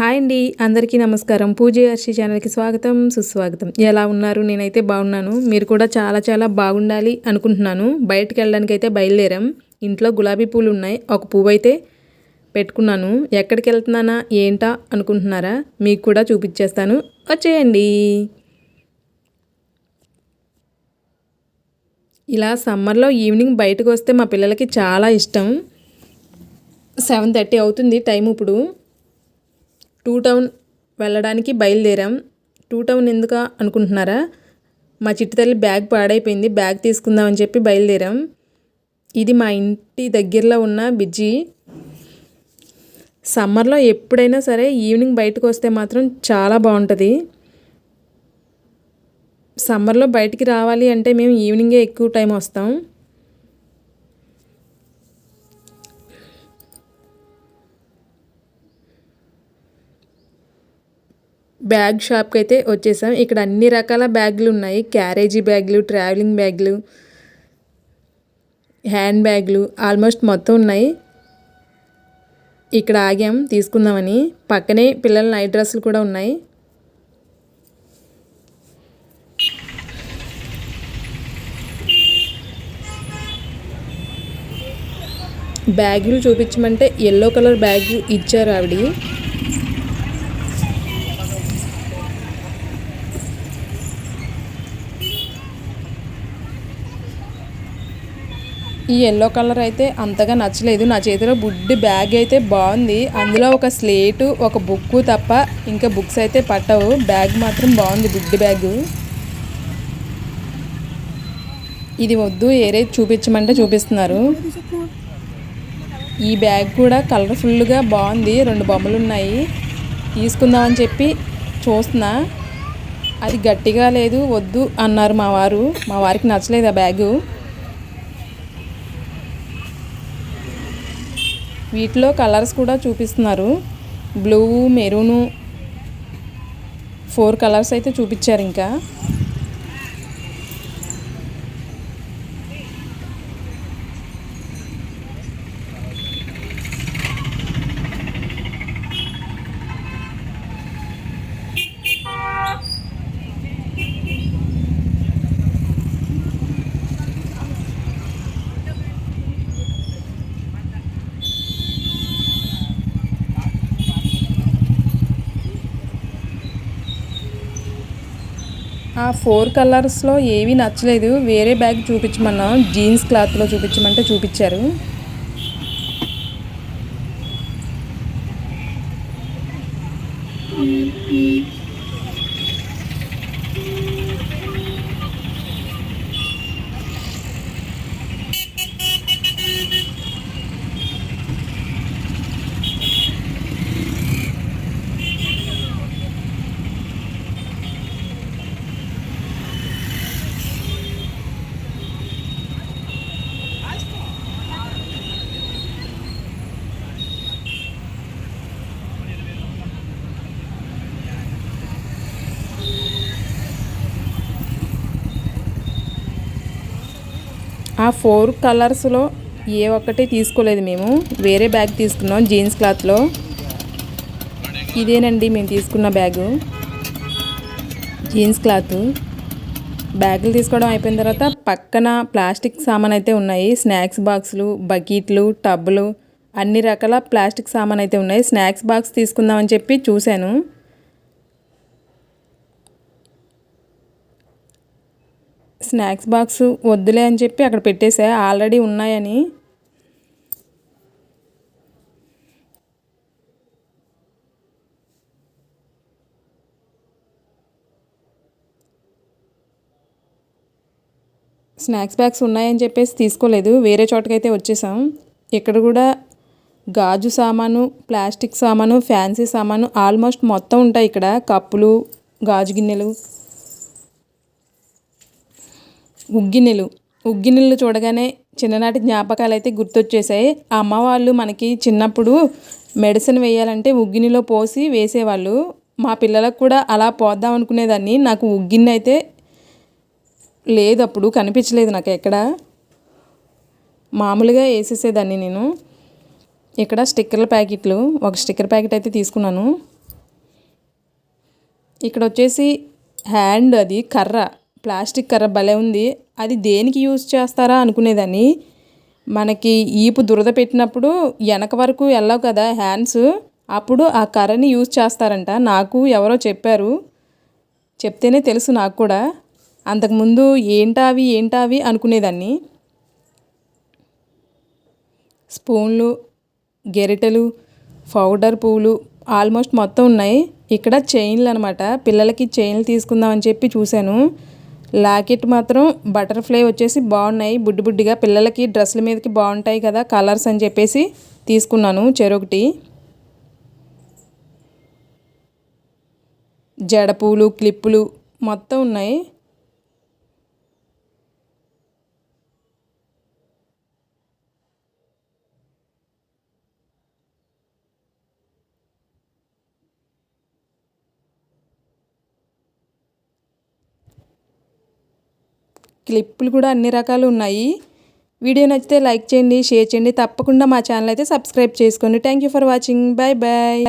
Hi అండి అందరికీ నమస్కారం. పూజ హర్షి ఛానల్కి స్వాగతం సుస్వాగతం. ఎలా ఉన్నారు? నేనైతే బాగున్నాను. మీరు కూడా చాలా చాలా బాగుండాలి అనుకుంటున్నాను. బయటకు వెళ్ళడానికి అయితే బయలుదేరాం. ఇంట్లో గులాబీ పూలు ఉన్నాయి. ఒక పువ్వు అయితే పెట్టుకున్నాను. ఎక్కడికి వెళ్తున్నానా? ఏంటా? అనుకుంటున్నారా? మీకు కూడా చూపించేస్తాను. వచ్చేయండి. ఇలా సమ్మర్లో ఈవినింగ్ బయటకు వస్తే మా పిల్లలకి చాలా ఇష్టం. సెవెన్ థర్టీ అవుతుంది టైం ఇప్పుడు. టూ టౌన్ వెళ్ళడానికి బయలుదేరాం. టూ టౌన్ ఎందుక అనుకుంటున్నారా? మా చిట్టి తల్లి బ్యాగ్ పాడైపోయింది. బ్యాగ్ తీసుకుందామని చెప్పి బయలుదేరాం. ఇది మా ఇంటి దగ్గరలో ఉన్న బిజ్జి. సమ్మర్లో ఎప్పుడైనా సరే ఈవినింగ్ బయటకు వస్తే మాత్రం చాలా బాగుంటుంది. సమ్మర్లో బయటికి రావాలి అంటే మేము ఈవినింగే ఎక్కువ టైం వస్తాం. బ్యాగ్ షాప్కి అయితే వచ్చేసాం. ఇక్కడ అన్ని రకాల బ్యాగులు ఉన్నాయి. క్యారేజీ బ్యాగులు ట్రావెలింగ్ బ్యాగులు హ్యాండ్ బ్యాగులు ఆల్మోస్ట్ మొత్తం ఉన్నాయి. ఇక్కడ ఆగాం తీసుకుందామని. పక్కనే పిల్లల నైట్ డ్రెస్సులు కూడా ఉన్నాయి. బ్యాగులు చూపించమంటే ఎల్లో కలర్ బ్యాగ్ ఇచ్చారు ఆవిడ. ఈ ఎల్లో కలర్ అయితే అంతగా నచ్చలేదు. నా చేతిలో బుడ్డి బ్యాగ్ అయితే బాగుంది. అందులో ఒక స్లేటు ఒక బుక్ తప్ప ఇంకా బుక్స్ అయితే పట్టవు. బ్యాగ్ మాత్రం బాగుంది బుడ్డి బ్యాగ్ ఇది వద్దు ఏరే చూపించమంటే చూపిస్తున్నారు. ఈ బ్యాగ్ కూడా కలర్ఫుల్గా బాగుంది. రెండు బొమ్మలు ఉన్నాయి. తీసుకుందామని చెప్పి చూస్తున్నా. అది గట్టిగా లేదు వద్దు అన్నారు మా వారు. మా వారికి నచ్చలేదు ఆ బ్యాగు వీటిలో కలర్స్ కూడా చూపిస్తున్నారు. బ్లూ మెరూను ఫోర్ కలర్స్ అయితే చూపించారు ఇంకా. ఆ ఫోర్ కలర్స్లో ఏవి నచ్చలేదు. వేరే బ్యాగ్ చూపించమన్నాం. జీన్స్ క్లాత్లో చూపించమంటే చూపించారు. ఆ ఫోర్ కలర్స్లో ఏ ఒక్కటి తీసుకోలేదు మేము. వేరే బ్యాగ్ తీసుకున్నాం జీన్స్ క్లాత్లో. ఇదేనండి మేము తీసుకున్న బ్యాగు. Jeans cloth. బ్యాగులు తీసుకోవడం అయిపోయిన తర్వాత పక్కన ప్లాస్టిక్ సామాన్ అయితే ఉన్నాయి. స్నాక్స్ బాక్సులు బకెట్లు టబ్బులు అన్ని రకాల ప్లాస్టిక్ సామాన్ అయితే ఉన్నాయి. స్నాక్స్ బాక్స్ తీసుకుందామని చెప్పి చూశాను. స్నాక్స్ బాక్స్ వద్దులే అని చెప్పి అక్కడ పెట్టేసా. ఆల్రెడీ ఉన్నాయని. స్నాక్స్ బ్యాగ్స్ ఉన్నాయని చెప్పేసి తీసుకోలేదు. వేరే చోటకైతే వచ్చేసాం. ఇక్కడ కూడా గాజు సామాను ప్లాస్టిక్ సామాను ఫ్యాన్సీ సామాను ఆల్మోస్ట్ మొత్తం ఉంటాయి ఇక్కడ. కప్పులు గాజు గిన్నెలు. ఉగ్గినెలు. ఉగ్గినెలు చూడగానే చిన్ననాటి జ్ఞాపకాలు అయితే గుర్తొచ్చేసాయి ఆ అమ్మ వాళ్ళు మనకి చిన్నప్పుడు మెడిసిన్ వేయాలంటే ఉగ్గినిలో పోసి వేసేవాళ్ళు. మా పిల్లలకు కూడా అలా పోద్దాం అనుకునేదాన్ని. నాకు ఉగ్గిన్ని అయితే లేదు అప్పుడు కనిపించలేదు నాకు ఎక్కడ. మామూలుగా వేసేసేదాన్ని నేను. ఇక్కడ స్టిక్కర్ల ప్యాకెట్లు ఒక స్టిక్కర్ ప్యాకెట్ అయితే తీసుకున్నాను. ఇక్కడ వచ్చేసి హ్యాండ్ అది కర్ర. ప్లాస్టిక్ కర్ర భలే ఉంది. అది దేనికి యూజ్ చేస్తారా అనుకునేదాన్ని. మనకి ఈపు దురద పెట్టినప్పుడు వెనక వరకు వెళ్ళవు కదా హ్యాండ్స్. అప్పుడు ఆ కర్రని యూజ్ చేస్తారంట. నాకు ఎవరో చెప్పారు. చెప్తేనే తెలుసు నాకు కూడా. అంతకుముందు ఏంటావి ఏంటావి అనుకునేదాన్ని. స్పూన్లు గెరిటెలు పౌడర్ పువ్వులు ఆల్మోస్ట్ మొత్తం ఉన్నాయి. ఇక్కడ చైన్లు అనమాట పిల్లలకి చైన్లు తీసుకుందామని చెప్పి చూశాను. లాకెట్ మాత్రం బటర్ఫ్లై వచ్చేసి బాగున్నాయి. బుడ్డి బుడ్డిగా పిల్లలకి డ్రెస్సుల మీదకి బాగుంటాయి కదా కలర్స్ అని చెప్పేసి తీసుకున్నాను చెరొకటి. జడ పూలు క్లిప్పులు మొత్తం ఉన్నాయి. క్లిప్పులు కూడా అన్ని రకాలు ఉన్నాయి. వీడియో నచ్చితే లైక్ చేయండి షేర్ చేయండి. తప్పకుండా మా ఛానల్ అయితే సబ్స్క్రైబ్ చేసుకోండి. Thank you for watching bye bye